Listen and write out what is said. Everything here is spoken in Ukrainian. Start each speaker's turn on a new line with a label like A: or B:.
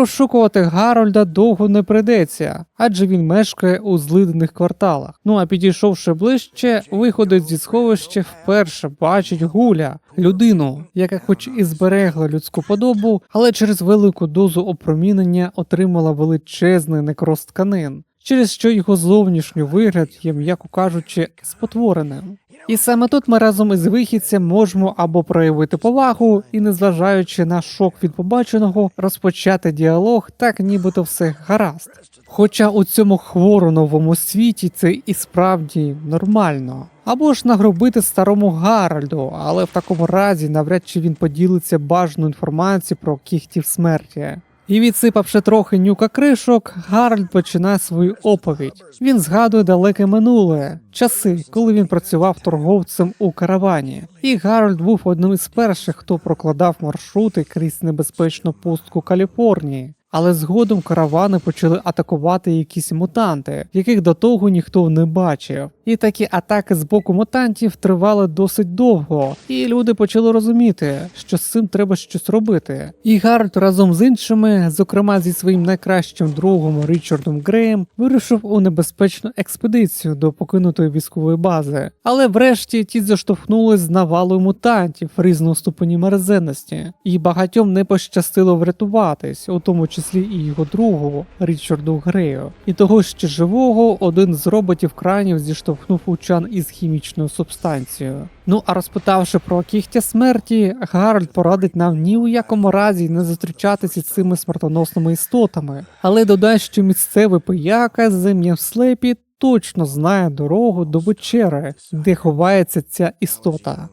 A: Розшукувати Гарольда довго не прийдеться, адже він мешкає у злидених кварталах. Ну а підійшовши ближче, виходить зі сховища вперше бачить гуля, людину, яка, хоч і зберегла людську подобу, але через велику дозу опромінення отримала величезний некроз тканин, через що його зовнішній вигляд є, м'яко кажучи, спотвореним. І саме тут ми разом із вихідцем можемо або проявити повагу і, незважаючи на шок від побаченого, розпочати діалог, так нібито все гаразд. Хоча у цьому хворо новому світі це і справді нормально. Або ж нагробити старому Гарольду, але в такому разі навряд чи він поділиться бажаною інформацією про кіхтів смерті. І відсипавши трохи нюка кришок, Гарольд починає свою оповідь. Він згадує далеке минуле, часи, коли він працював торговцем у каравані. І Гарольд був одним із перших, хто прокладав маршрути крізь небезпечну пустку Каліфорнії. Але згодом каравани почали атакувати якісь мутанти, яких до того ніхто не бачив. І такі атаки з боку мутантів тривали досить довго, і люди почали розуміти, що з цим треба щось робити. І Гарольд разом з іншими, зокрема зі своїм найкращим другом Річардом Греєм, вирушив у небезпечну експедицію до покинутої військової бази. Але врешті ті заштовхнулись з навалою мутантів різного ступені мерзенності, і багатьом не пощастило врятуватись, у тому числі і його другу Річарду Грею. І того ще живого один з роботів кранів зіштовхнув учан із хімічною субстанцією. Ну а розпитавши про кігтя смерті, Гарольд порадить нам ні у якому разі не зустрічатися з цими смертоносними істотами, але додає, що місцевий пияка з ім'ям Слепі точно знає дорогу до вечери, де ховається ця істота.